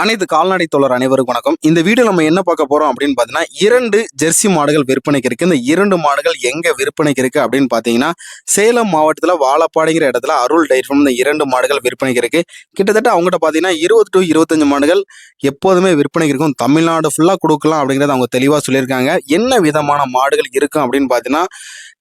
அனைத்து கால்நடை தோழர் அனைவருக்கும் வணக்கம். இந்த வீடியோ நம்ம என்ன பார்க்க போறோம் அப்படின்னு பார்த்தீங்கன்னா இரண்டு ஜெர்சி மாடுகள் விற்பனைக்கு இருக்கு. இந்த இரண்டு மாடுகள் எங்க விற்பனைக்கு இருக்கு அப்படின்னு பார்த்தீங்கன்னா சேலம் மாவட்டத்தில் வாழப்பாடுங்கிற இடத்துல அருள் டைரி ஃபார்ம் இந்த இரண்டு மாடுகள் விற்பனைக்கு இருக்கு. கிட்டத்தட்ட அவங்ககிட்ட பார்த்தீங்கன்னா இருபது டு இருபத்தஞ்சு மாடுகள் எப்போதுமே விற்பனைக்கு இருக்கும். தமிழ்நாடு ஃபுல்லாக கொடுக்கலாம் அப்படிங்கிறத அவங்க தெளிவாக சொல்லியிருக்காங்க. என்ன விதமான மாடுகள் இருக்கும் அப்படின்னு பார்த்தீங்கன்னா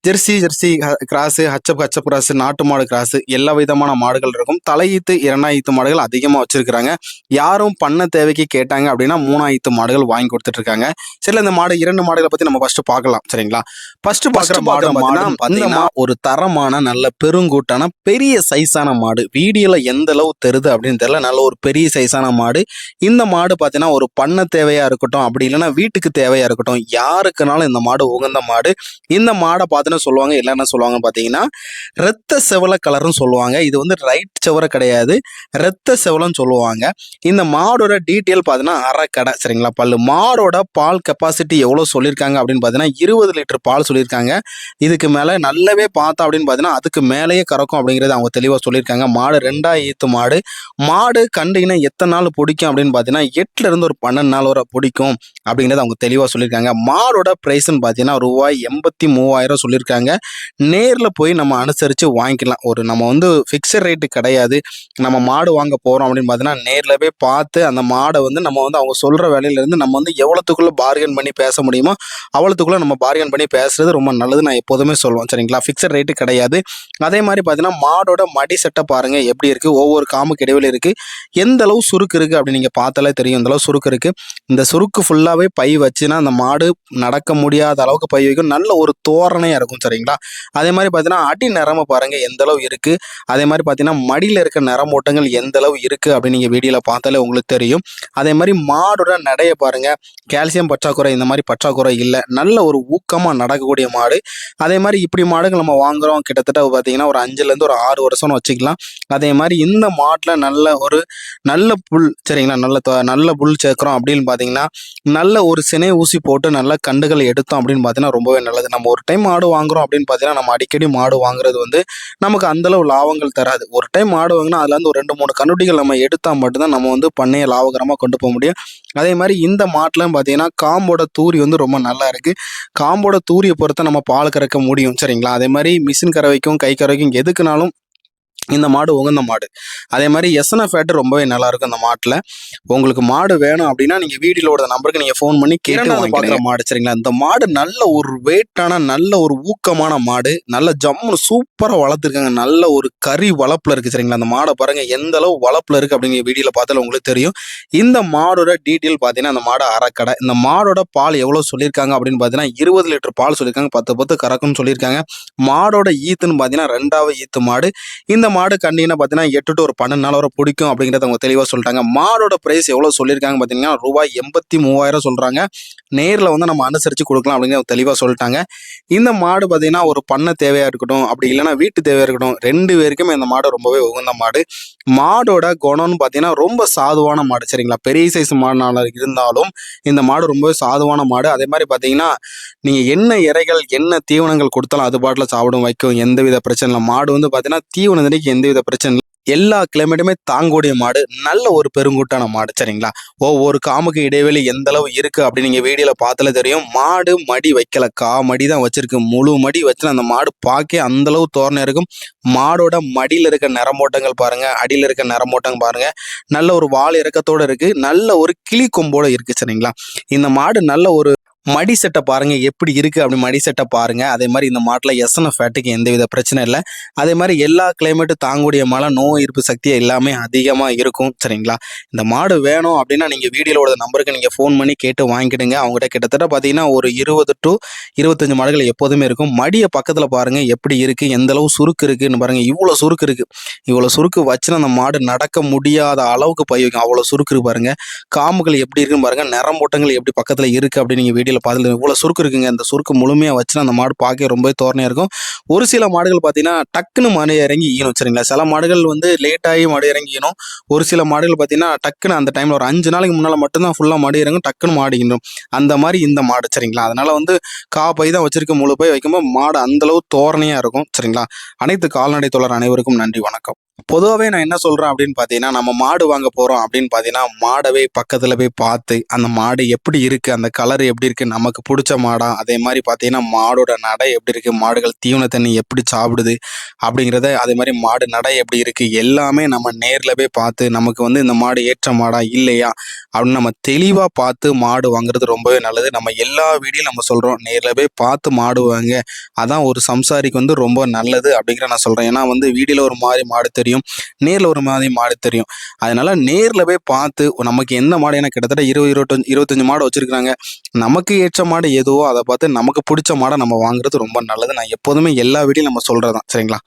ஜெர்சி ஜெர்சி கிராஸு ஹச்சப் ஹச்சப் கிராஸு நாட்டு மாடு கிராஸு எல்லா விதமான மாடுகள் இருக்கும். தலையீத்து இரண்டாயிரத்து மாடுகள் அதிகமாக வச்சிருக்கிறாங்க. யாரும் பண்ண தேவைக்கு கேட்டாங்க அப்படின்னா மூணாயிரத்து மாடுகள் வாங்கி கொடுத்துட்டு இருக்காங்க சரி இந்த மாடு இரண்டு மாடுகளை பற்றி நம்ம ஃபர்ஸ்ட் பார்க்கலாம். சரிங்களா? ஃபர்ஸ்ட் பார்க்குற மாடு மாடு பார்த்தீங்கன்னா ஒரு தரமான நல்ல பெருங்கூட்டான பெரிய சைஸான மாடு. வீடியோவில் எந்த அளவு தெரியுது அப்படின்னு தெரியல. நல்ல ஒரு பெரிய சைஸான மாடு. இந்த மாடு பார்த்தீங்கன்னா ஒரு பண்ண தேவையா இருக்கட்டும் அப்படி இல்லைன்னா வீட்டுக்கு தேவையா இருக்கட்டும் யாருக்குனாலும் இந்த மாடு உகந்த மாடு. இந்த மாடை பார்த்துன்னு சொல்லுவாங்க. என்னென்ன என்ன சொல்லுவாங்க பார்த்தீங்கன்னா ரத்த செவல கலர்னு சொல்லுவாங்க. இது வந்து ரைட் செவரை கிடையாது. ரத்த செவலன்னு சொல்லுவாங்க. இந்த மாடோட டீட்டெயில் பார்த்தீங்கன்னா அரைக்கடை. சரிங்களா? பல்லு. மாடோட பால் கெப்பாசிட்டி எவ்வளோ சொல்லியிருக்காங்க அப்படின்னு பார்த்தீங்கன்னா இருபது லிட்டர் பால் சொல்லியிருக்காங்க. இதுக்கு மேலே நல்லாவே பார்த்தா அப்படின்னு பார்த்தீங்கன்னா அதுக்கு மேலேயே கறக்கும் அப்படிங்கிறது அவங்க தெளிவாக சொல்லியிருக்காங்க. மாடு ரெண்டாயிரத்து ஈத்து மாடு. மாடு கண்டிங்கன்னா எத்தனை நாள் பிடிக்கும் அப்படின்னு பார்த்தீங்கன்னா எட்டுல இருந்து ஒரு பன்னெண்டு நாள் வரை பிடிக்கும் அப்படிங்கிறது அவங்க தெளிவாக சொல்லியிருக்காங்க. மாடோட ப்ரைஸ்ன்னு பார்த்தீங்கன்னா ரூபாய் எண்பத்தி மூவாயிரம் சொல்லி சொல்லியிருக்காங்க நேரில் போய் நம்ம அனுசரித்து வாங்கிக்கலாம். ஒரு நம்ம வந்து ஃபிக்ஸட் ரேட்டு கிடையாது. நம்ம மாடு வாங்க போகிறோம் அப்படின்னு பார்த்தீங்கன்னா நேரில் போய் பார்த்து அந்த மாடை வந்து நம்ம வந்து அவங்க சொல்கிற வேலையிலேருந்து நம்ம வந்து எவ்வளோத்துக்குள்ளே பார்கன் பண்ணி பேச முடியுமோ அவ்வளோத்துக்குள்ளே நம்ம பார்கன் பண்ணி பேசுகிறது ரொம்ப நல்லது நான் எப்போதுமே சொல்லுவேன். சரிங்களா? ஃபிக்ஸட் ரேட்டு கிடையாது. அதே மாதிரி பார்த்தீங்கன்னா மாடோட மடி செட்டை பாருங்கள் எப்படி இருக்குது ஒவ்வொரு காமுக்கு இடைவெளி இருக்குது எந்த அளவு சுருக்கு இருக்குது அப்படின்னு நீங்கள் பார்த்தாலே தெரியும். இந்த அளவு சுருக்கு இருக்குது இந்த சுருக்கு ஃபுல்லாகவே பை வச்சுன்னா அந்த மாடு நடக்க முடியாத அளவுக்கு பை வைக்கும். நல்ல ஒரு தோரணையாக இருக்கும். சரிங்களா அதே மாதிரி பார்த்தீங்கன்னா அடி நிறம பாருங்கள் எந்த அளவு இருக்குது அதே மாதிரி பார்த்தீங்கன்னா மடியில் இருக்க நிறமூட்டங்கள் எந்த அளவு இருக்குது அப்படின்னு நீங்கள் வீடியோவில் பார்த்தாலே உங்களுக்கு தெரியும். அதே மாதிரி மாடோட நடைய பாருங்கள் கால்சியம் பற்றாக்குறை இந்த மாதிரி பற்றாக்குறை இல்லை. நல்ல ஒரு ஊக்கமாக நடக்கக்கூடிய மாடு. அதே மாதிரி இப்படி மாடுகள் நம்ம வாங்குறோம் கிட்டத்தட்ட பார்த்தீங்கன்னா ஒரு அஞ்சுலேருந்து ஒரு ஆறு வருஷம்னு வச்சுக்கலாம். அதே மாதிரி இந்த மாட்டில் நல்ல ஒரு நல்ல புல் சரிங்களா? நல்ல நல்ல புல் சேர்க்குறோம் அப்படின்னு பார்த்தீங்கன்னா நல்ல ஒரு சினை ஊசி போட்டு நல்ல கண்டுகளை எடுத்தோம் அப்படின்னு பார்த்தீங்கன்னா ரொம்பவே நல்லது. நம்ம ஒரு டைம் மாடு வாங்குறோம் அப்படின்னு பார்த்தீங்கன்னா நம்ம அடிக்கடி மாடு வாங்குறது வந்து நமக்கு அந்தளவு லாபங்கள் தராது. ஒரு டைம் மாடு வாங்கினா அதில் வந்து ஒரு ரெண்டு மூணு கண்ணுட்டிகள் நம்ம எடுத்தால் மட்டும்தான் நம்ம வந்து பண்ணையை லாபகரமாக கொண்டு போக முடியும். அதே மாதிரி இந்த மாட்டிலும் பார்த்தீங்கன்னா காம்போட தூரி வந்து ரொம்ப நல்லா இருக்குது காம்போட தூரியை பொறுத்த நம்ம பால் கறக்க முடியும் சரிங்களா? அதே மாதிரி மிஷின் கறவைக்கும் கை கறவைக்கும் எதுக்குனாலும் இந்த மாடு உகந்த மாடு. அதே மாதிரி எஸ்என ஃபேட்டு ரொம்பவே நல்லா இருக்கும் இந்த மாட்டில். உங்களுக்கு மாடு வேணும் அப்படின்னா நீங்கள் வீடியோட நம்பருக்கு நீங்கள் ஃபோன் பண்ணி கேட்டு வாங்கிக்கிற மாடு சரிங்களா? இந்த மாடு நல்ல ஒரு வெயிட்டான நல்ல ஒரு ஊக்கமான மாடு. நல்ல ஜம்முன்னு சூப்பராக வளர்த்துருக்காங்க. நல்ல ஒரு கறி வளர்ப்புல இருக்குது சரிங்களா? அந்த மாடை பாருங்க எந்த அளவு வளர்ப்புல இருக்குது அப்படிங்கிற வீடியோவில் பார்த்தாலும் உங்களுக்கு தெரியும். இந்த மாடோட டீட்டெயில் பார்த்தீங்கன்னா அந்த மாடு அறக்கடை இந்த மாடோட பால் எவ்வளோ சொல்லியிருக்காங்க அப்படின்னு பார்த்தீங்கன்னா இருபது லிட்டர் பால் சொல்லியிருக்காங்க. பத்து பத்து கறக்கும்னு சொல்லியிருக்காங்க. மாடோட ஈத்துன்னு பார்த்தீங்கன்னா ரெண்டாவது ஈத்து மாடு. இந்த மாடு கண்டிங்கன்னா பார்த்தீங்கன்னா எட்டு டு ஒரு பன்னெண்டு நாள் வரை பிடிக்கும் அப்படிங்கிறத அவங்க தெளிவாக சொல்லிட்டாங்க. மாடோட ப்ரைஸ் எவ்வளோ சொல்லியிருக்காங்க பார்த்தீங்கன்னா ரூபாய் எண்பத்தி மூவாயிரம் சொல்கிறாங்க நேரில் வந்து நம்ம அனுசரித்து கொடுக்கலாம் அப்படிங்கிற தெளிவாக சொல்லிட்டாங்க. இந்த மாடு பார்த்தீங்கன்னா ஒரு பண்ணை தேவையாக இருக்கட்டும் அப்படி இல்லைன்னா வீட்டு தேவையாக இருக்கட்டும் ரெண்டு பேருக்குமே இந்த மாடு ரொம்பவே உகந்த மாடு. மாடோட குணம்னு பார்த்தீங்கன்னா ரொம்ப சாதுவான மாடு சரிங்களா? பெரிய சைஸ் மாடுனால இருந்தாலும் இந்த மாடு ரொம்பவே சாதுவான மாடு. அதே மாதிரி பார்த்தீங்கன்னா நீங்கள் என்ன இறைகள் என்ன தீவனங்கள் கொடுத்தாலும் அது பாட்டில் சாப்பிடும் வைக்கும். எந்தவித பிரச்சனை இல்லை. மாடு வந்து பார்த்தீங்கன்னா தீவனத்திற்கு எந்தவித பிரச்சனையும் எல்லா கிளைமேட்டுமே தாங்கக்கூடிய மாடு நல்ல ஒரு பெருங்கூட்டான மாடு சரிங்களா? ஒவ்வொரு காமுக்கு இடைவெளி எந்த அளவு இருக்கு அப்படின்னு நீங்க வீடியோல பார்த்தாலே தெரியும். மாடு மடி வைக்கல கா மடி தான் வச்சிருக்கு. முழு மடி வச்சு அந்த மாடு பார்க்க அந்த அளவு தோரணை இருக்கும். மாடோட மடியில் இருக்க நிறமோட்டங்கள் பாருங்க அடியில் இருக்க நிறமோட்டங்கள் பாருங்க நல்ல ஒரு வால் இறக்கத்தோட இருக்கு. நல்ல ஒரு கிளி கொம்போட இருக்கு சரிங்களா? இந்த மாடு நல்ல ஒரு மடி செட்டை பாருங்க. எப்படி இருக்கு அப்படி மடி செட்டை பாருங்க. அதே மாதிரி இந்த மாட்டில் எஸ்என்எஃப் ஃபேட்டுக்கு எந்தவித பிரச்சனை இல்லை. அதே மாதிரி எல்லா கிளைமேட்டும் தாங்கக்கூடிய மழை நோய் எதிர்ப்பு சக்தி எல்லாமே அதிகமாக இருக்கும். சரிங்களா? இந்த மாடு வேணும் அப்படின்னா நீங்கள் வீடியோட நம்பருக்கு நீங்கள் ஃபோன் பண்ணி கேட்டு வாங்கிக்கிடுங்க. அவங்ககிட்ட கிட்டத்தட்ட பார்த்தீங்கன்னா ஒரு இருபது டு இருபத்தஞ்சு மாடுகள் எப்போதுமே இருக்கும். மடியை பக்கத்தில் பாருங்க. எப்படி இருக்குது எந்த அளவு சுருக்கு இருக்குன்னு பாருங்க. இவ்வளோ சுருக்கு இருக்குது இவ்வளோ சுருக்கு வச்சுன்னா அந்த மாடு நடக்க முடியாத அளவுக்கு பை வைக்கும் அவ்வளோ சுருக்கு இருக்கு பாருங்க. காம்புகள் எப்படி இருக்குன்னு பாருங்க. நிறமூட்டங்கள் எப்படி பக்கத்தில் இருக்குது அப்படின்னு நீங்கள் வீடியோவில் பார்த்துட்டு இவ்வளோ சுருக்கு இருக்குங்க. அந்த சுருக்கு முழுமையாக வச்சுன்னா அந்த மாடு பார்க்க ரொம்ப தோரணையாக இருக்கும். ஒரு சில மாடுகள் பார்த்தீங்கன்னா டக்குன்னு மடி இறங்கி ஈனும் சரிங்களா சில மாடுகள் வந்து லேட்டாகி மாடு இறங்கி ஈனும் ஒரு சில மாடுகள் பார்த்தீங்கன்னா டக்குன்னு அந்த டைமில் ஒரு அஞ்சு நாளைக்கு முன்னால் மட்டும்தான் ஃபுல்லாக மாடு இறங்கும். டக்குன்னு மாடு ஈனும் அந்த மாதிரி இந்த மாடு சரிங்களா அதனால் வந்து கா பை தான் வச்சிருக்க முழு பை வைக்கும்போது மாடு அந்தளவு தோரணையாக இருக்கும். சரிங்களா அனைத்து கால்நடை தோழர் அனைவருக்கும் நன்றி. வணக்கம். பொதுவாகவே நான் என்ன சொல்கிறேன் அப்படின்னு பார்த்தீங்கன்னா நம்ம மாடு வாங்க போகிறோம் அப்படின்னு பார்த்தீங்கன்னா மாடவே பக்கத்தில் போய் பார்த்து அந்த மாடு எப்படி இருக்குது அந்த கலர் எப்படி இருக்குது நமக்கு பிடிச்ச மாடா? அதே மாதிரி பார்த்தீங்கன்னா மாடோட நடை எப்படி இருக்குது மாடுகள் தீவன தண்ணி எப்படி சாப்பிடுது அப்படிங்கிறத அதே மாதிரி மாடு நடை எப்படி இருக்குது எல்லாமே நம்ம நேரில் போய் பார்த்து நமக்கு வந்து இந்த மாடு ஏற்ற மாடா இல்லையா? அப்படின்னு நம்ம தெளிவாக பார்த்து மாடு வாங்குறது ரொம்பவே நல்லது. நம்ம எல்லா வீடியும் நம்ம சொல்கிறோம் நேரில் போய் பார்த்து மாடு வாங்க அதான் ஒரு சம்சாரிக்கு வந்து ரொம்ப நல்லது அப்படிங்கிற நான் சொல்கிறேன் ஏன்னா வந்து வீடியோவில் ஒரு மாதிரி மாடு தெரியும். நேரில் ஒரு மாதிரி மாடு தெரியும். அதனால நேரில் போய் பார்த்து நமக்கு எந்த மாடு எனக்கு கிட்டத்தட்ட இருபது இருபத்தஞ்சு இருபத்தஞ்சு மாடு வச்சுருக்காங்க நமக்கு ஏற்ற மாடு எதுவோ அதை பார்த்து நமக்கு பிடிச்ச மாடை நம்ம வாங்குறது ரொம்ப நல்லது. நான் எப்போதுமே எல்லா வீடியும் நம்ம சொல்கிறது தான் சரிங்களா?